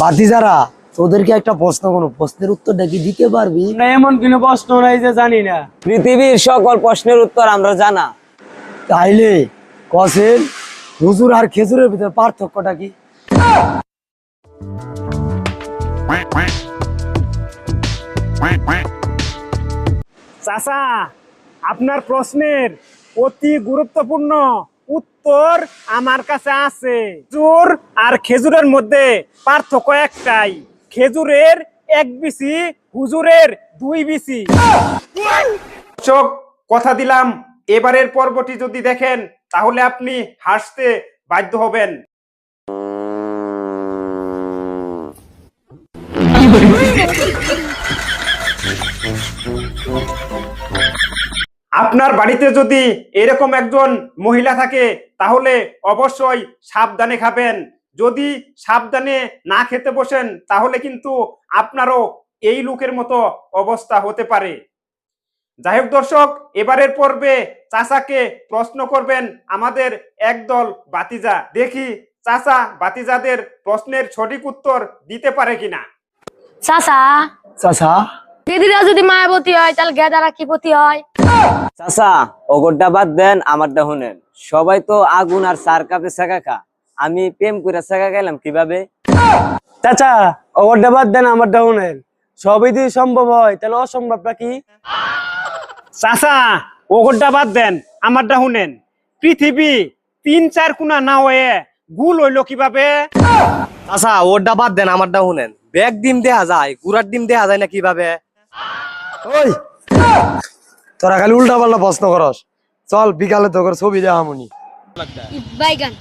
বাতিজারা তোদেরকে একটা প্রশ্ন কোনো প্রশ্নের উত্তরটা কি দিতে পারবি? না এমন কোনো প্রশ্ন নাই যে জানি না। পৃথিবীর সকল প্রশ্নের উত্তর আমরা জানা। তাইলে কসেন হুজুর আর খেজুরের ভিতরে পার্থক্যটা কি? চাচা আপনার প্রশ্নের অতি গুরুত্বপূর্ণ। উত্তর আমার কাছে আছে। খেজুর আর খেজুরের মধ্যে পার্থক্য একটাই। খেজুরের এক বিসি হুজুরের দুই বিসি চোখ কথা দিলাম। এবারের পর্বটি যদি দেখেন তাহলে আপনি হাসতে বাধ্য হবেন। আপনার বাড়িতে যদি এরকম একজন মহিলা থাকে তাহলে অবশ্যই সাবধানে খাবেন। যদি সাবধানে না খেতে বসেন তাহলে কিন্তু আপনারও এই লোকের মতো অবস্থা হতে পারে। যাই হোক দর্শক এবারের পর্বে চাচাকে প্রশ্ন করবেন আমাদের একদল বাতিজা। দেখি চাচা বাতিজাদের প্রশ্নের সঠিক উত্তর দিতে পারে কিনা। চাচা। চাচা। দিদিরা যদি মায়াবতী হয় তাহলে গেদারা কি পতি হয়। চাচা ওগরটা বাদ দেন আমারটা শুনেন। সবাই তো আগুন আর চার কাপে শেখা খা। আমি প্রেম করে শেখা গেলাম কীভাবে? চাচা ওরটা বাদ দেন আমারটা শুনেন। সবই যদি সম্ভব হয় তাহলে অসম্ভবটা কি? চাচা ওগরটা বাদ দেন আমারটা শুনেন। পৃথিবী তিন চার কোনা না হয়ে গুল হইল কীভাবে? আচ্ছা ওরটা বাদ দেন আমারটা শুনেন। ব্যাগ ডিম দেয়া যায় গুড়ার ডিম দেয়া যায় না কীভাবে? ওই। তোরা খালি উল্টা পাল্টা প্রশ্ন করস। চল বিকালে তোর ছবি দেওয়া মনি বাইগান।